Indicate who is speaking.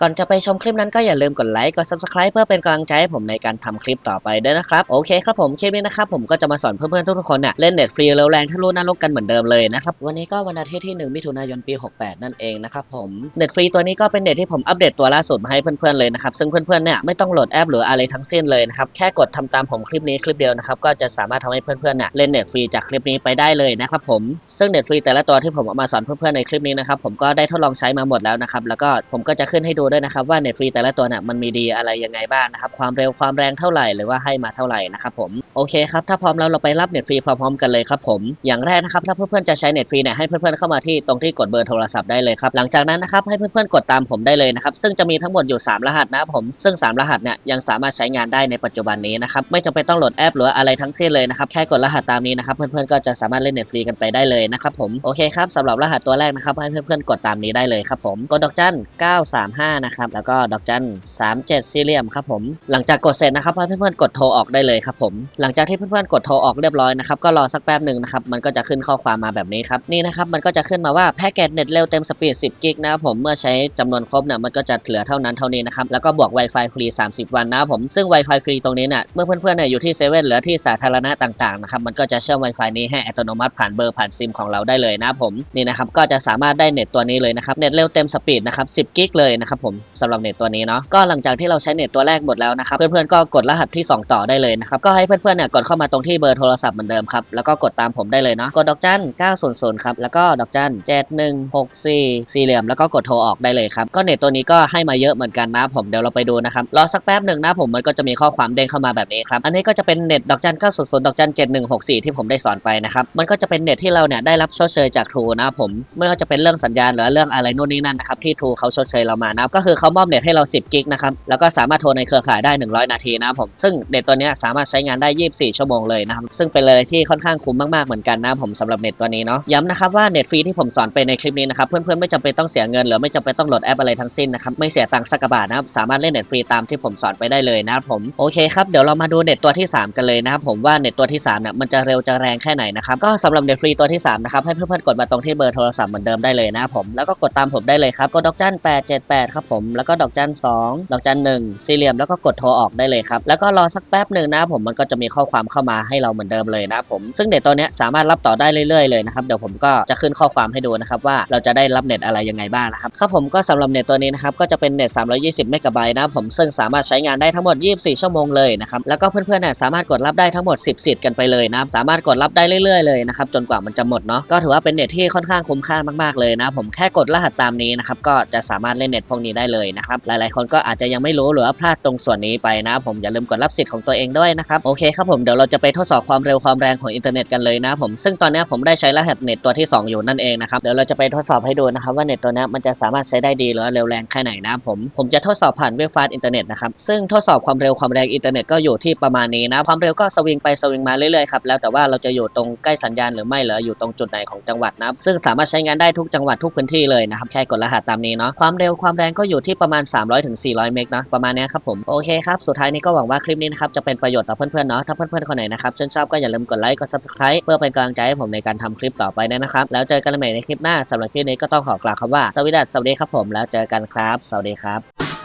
Speaker 1: ก่อนจะไปชมคลิปนั้นก็อย่าลืมกดไลค์ กด subscribe เพื่อเป็นกำลังใจให้ผมในการทำคลิปต่อไปด้วยนะครับ โอเคครับผมคลิปนี้นะครับผมก็จะมาสอนเพื่อนๆทุกๆคนเนี่ยเล่นเน็ตฟรีเร็วแรงทะลุนรกกันเหมือนเดิมเลยนะครับ วันนี้ก็วันอาทิตย์ที่ 1 มิถุนายนปี 68 นั่นเองนะครับผมเน็ตฟรีตัวนี้ก็เป็นเน็ตที่ผมอัปเดตตัวล่าสุดมาให้เพื่อนๆเลยนะครับซึ่งเพื่อนๆเนี่ยไม่ต้องโหลดแอปหรืออะไรทั้งสิ้นเลยนะครับแค่กดทำตามผมคลิปนี้คลิปเดียวนะครับก็จะสามารถทำให้เพื่อนๆเนี่ยเล่นเน็ตฟรีจากคลิปนี้ไปได้เลยนะครับผมซึ่งเน็ตฟรีแต่ละตัวที่ผมเอามาสอนเพื่อนๆในคลิปนี้นะครับผมก็ได้ทดลองใช้มาหมดแล้วนะครับแล้วก็ผมก็จะขึ้นให้ดูด้วยนะครับว่าเน็ตฟรีแต่ละตัวเนี่ยมันมีดีอะไรยังไงบ้างนะครับความเร็วความแรงเท่าไหร่หรือว่าให้มาเท่าไหร่นะครับผมโอเคครับถ้าพร้อมแล้วเราไปรับเน็ตฟรีพร้อมๆกันเลยครับผมอย่างแรกนะครับถ้าเพื่อนๆจะใช้เน็ตฟรีเนี่ยให้เพื่อนๆเข้ามาที่ตรงที่กดเบอร์โทรศัพท์ได้เลยครับหลังจากนั้นนะครับให้เพื่อนๆกดตามผมได้เลยนะครับซึ่งจะมีทั้งหมดอยู่ 3 รหัสนะครับผมซึ่ง 3 รหัสเนี่ยยังสามารถใช้งานได้ในปัจจุบันนี้นะครับไม่จำเป็นต้องโหลดแอปหรืออะไรทั้งสิ้นเลยนะครับแค่กดรหัสตามนี้นะครับเพื่อนๆก็จะสามารถเล่นเน็ตฟรีกันไปได้เลยนะครับผมโอเคครับสำหรับรหัสตัวแรกนะครับให้เพื่อนๆกดตามนี้ได้เลยครับผมกดดอกจัน935นะครับ แล้วก็ดอกจัน37สี่เหลี่ยมครับผม หลังจากกดเสร็จนะครับเพื่อนๆกดโทรออกได้เลยครับผม หลังจากที่เพื่อนๆกดโทรออกเรียบร้อยนะครับ ก็รอสักแป๊บหนึ่งนะครับ มันก็จะขึ้นข้อความมาแบบนี้ครับ นี่นะครับ มันก็จะขึ้นมาว่าแพ็กเกจเน็ตเร็วเต็มสปีด 10 กิกนะครับผม เมื่อใช้จำนวนครบเนี่ย มันก็จะเหลือเท่านั้นเท่านี้นะครับ แล้วก็บวก Wi-Fi ฟรี 30 วันนะครับผม ซึ่ง Wi-Fi ฟรีตรงนี้เนี่ย เมื่อเพื่อนๆเนี่ยอยู่ที่เซเว่นหรือที่สาธารณะต่างๆนะครับ มันก็จะเชื่อม Wi-Fi นี้ให้อัตโนมัติผ่านเบอร์ผ่านซิมของเราได้เลยนะผม นี่นะครับ ก็จะสามารถได้เน็ตตัวนี้เลยนะครับ เน็ตเร็วเต็มสปีดนะครับ 10 กิกเลยนะครับผมสำหรับเน็ตตัวนี้เนาะก็หลังจากที่เราใช้เน็ตตัวแรกหมดแล้วนะครับเพื่อนๆก็กดรหัสที่ 2 ต่อได้เลยนะครับก็ให้เพื่อนๆเนี่ยกดเข้ามาตรงที่เบอร์โทรศัพท์เหมือนเดิมครับแล้วก็กดตามผมได้เลยเนาะกดดอกจัน900ครับแล้วก็ดอกจัน7164สี่เหลี่ยมแล้วก็กดโทรออกได้เลยครับก็เน็ตตัวนี้ก็ให้มาเยอะเหมือนกันนะผมเดี๋ยวเราไปดูนะครับรอสักแป๊บหนึ่งนะผมมันก็จะมีข้อความเด้งเข้ามาแบบนี้ครับอันนี้ก็จะเป็นเน็ตดอกจัน900ดอกจัน7164 ที่ผมได้สอนไปนะครับมันก็จะเป็นเน็ตที่เราเนี่ยได้รับชดเชยจากทรูนะผมไม่ว่าจะเป็นเรื่องสัญญาณหรือเรื่องอะไรนู่นนี่นั่นนะครับที่ทรูเขาชดเชยเรามานะก็คือเขามอบเน็ตให้เรา 10 กิกนะครับ แล้วก็สามารถโทรในเครือข่ายได้ 100 นาทีนะครับผม ซึ่งเน็ตตัวนี้สามารถใช้งานได้ 24 ชั่วโมงเลยนะครับ ซึ่งเป็นเลยที่ค่อนข้างคุ้มมากๆ เหมือนกันนะผมสำหรับเน็ตตัวนี้เนาะ ย้ำนะครับว่าเน็ตฟรีที่ผมสอนไปในคลิปนี้นะครับ เพื่อนๆไม่จำเป็นต้องเสียเงินหรือไม่จำเป็นต้องโหลดแอปอะไรทั้งสิ้นนะครับ ไม่เสียตังค์สักบาทนะครับ สามารถเล่นเน็ตฟรีตามที่ผมสอนไปได้เลยนะครับผม โอเคครับ เดี๋ยวเรามาดูเน็ตตัวที่ 3 กันเลยนะครับผมว่าเน็ตตัวที่3เนี่ยมันจะเร็วจะแรงแค่ไหนนะครับก็สำหรับเน็ตฟรีตัวที่3นะครับให้เพื่อนๆกดมาตรงที่เบอร์โทรศัพท์เหมือนเดิมได้เลยนะครับผมแล้วก็กดตามผมได้เลยครับกดดอกจัน878ครับผม แล้วก็ดอกจัน2ดอกจัน1สี่เหลี่ยมแล้วก็กดโทรออกได้เลยครับ แล้วก็รอสักแป๊บหนึ่งนะผมมันก็จะมีข้อความเข้ามาให้เราเหมือนเดิมเลยนะผม ซึ่งเน็ตตัวเนี้ยสามารถรับต่อได้เรื่อยๆเลยนะครับ เดี๋ยวผมก็จะขึ้นข้อความให้ดูนะครับว่าเราจะได้รับเน็ตอะไรยังไงบ้างนะครับ ครับผมก็สำหรับเน็ตตัวนี้นะครับก็จะเป็นเน็ต 320 เมกะไบต์นะผม ซึ่งสามารถใช้งานได้ทั้งหมด 24 ชั่วโมงเลยนะครับ แล้วก็เพื่อนๆเนี่ยสามารถกดรับได้ทั้งหมด 10 สิทธิ์กันไปเลยนะ สามารถกดรับได้เรื่อยๆเลยนะครับจนกว่ามันจะหมดเนาะ ก็ถือว่าเป็นเน็ตที่ค่อนข้างคุ้มค่ามากๆเลยนะผมแค่กดรหัสตามนี้นะครับก็จะสามารถเล่นเน็ตพวกนี้ได้เลยนะครับ หลายๆ คนก็อาจจะยังไม่รู้หรือว่าพลาดตรงส่วนนี้ไปนะ ผมอย่าลืมกดรับสิทธิ์ของตัวเองด้วยนะครับ โอเคครับผมเดี๋ยวเราจะไปทดสอบความเร็วความแรงของอินเทอร์เน็ตกันเลยนะผม ซึ่งตอนนี้ผมได้ใช้รหัสเน็ตตัวที่ 2 อยู่นั่นเองนะครับ เดี๋ยวเราจะไปทดสอบให้ดูนะครับว่าเน็ตตัวนี้มันจะสามารถใช้ได้ดีหรือเร็วแรงแค่ไหนนะผม ผมจะทดสอบผ่านเว็บฟาสอินเทอร์เน็ตนะครับ ซึ่งทดสอบความเร็วความแรงอินเทอร์เน็ตก็อยู่ที่ประมาณนี้นะ ความเร็วก็สวิงไปสวิงมาเรื่อยๆครับ แล้วแต่ว่าเราจะอยู่ตรงใกล้สัญญาณหรือไม่หรืออยู่ตรงจุดไหนของจังหวัดนะ ซึ่งสามารถใช้งานได้ทุกจังหวัดทุกพื้นที่เลยนะครับ แค่กดรหัสตามนี้เนาะ ความเร็วความแรงก็อยู่ที่ประมาณ 300ถึง400 เมกนะประมาณนี้ครับผมโอเคครับสุดท้ายนี้ก็หวังว่าคลิปนี้นะครับจะเป็นประโยชน์ต่อเพื่อนๆเนาะถ้าเพื่อนๆคนไหนนะครับชื่นชอบก็อย่าลืมกดไลค์กด subscribe เพื่อเป็นกำลังใจให้ผมในการทำคลิปต่อไปนะครับแล้วเจอกันใหม่ในคลิปหน้าสำหรับคลิปนี้ก็ต้องขอกล่าวคำว่าสวัสดีครับผมแล้วเจอกันครับ สวัสดีครับ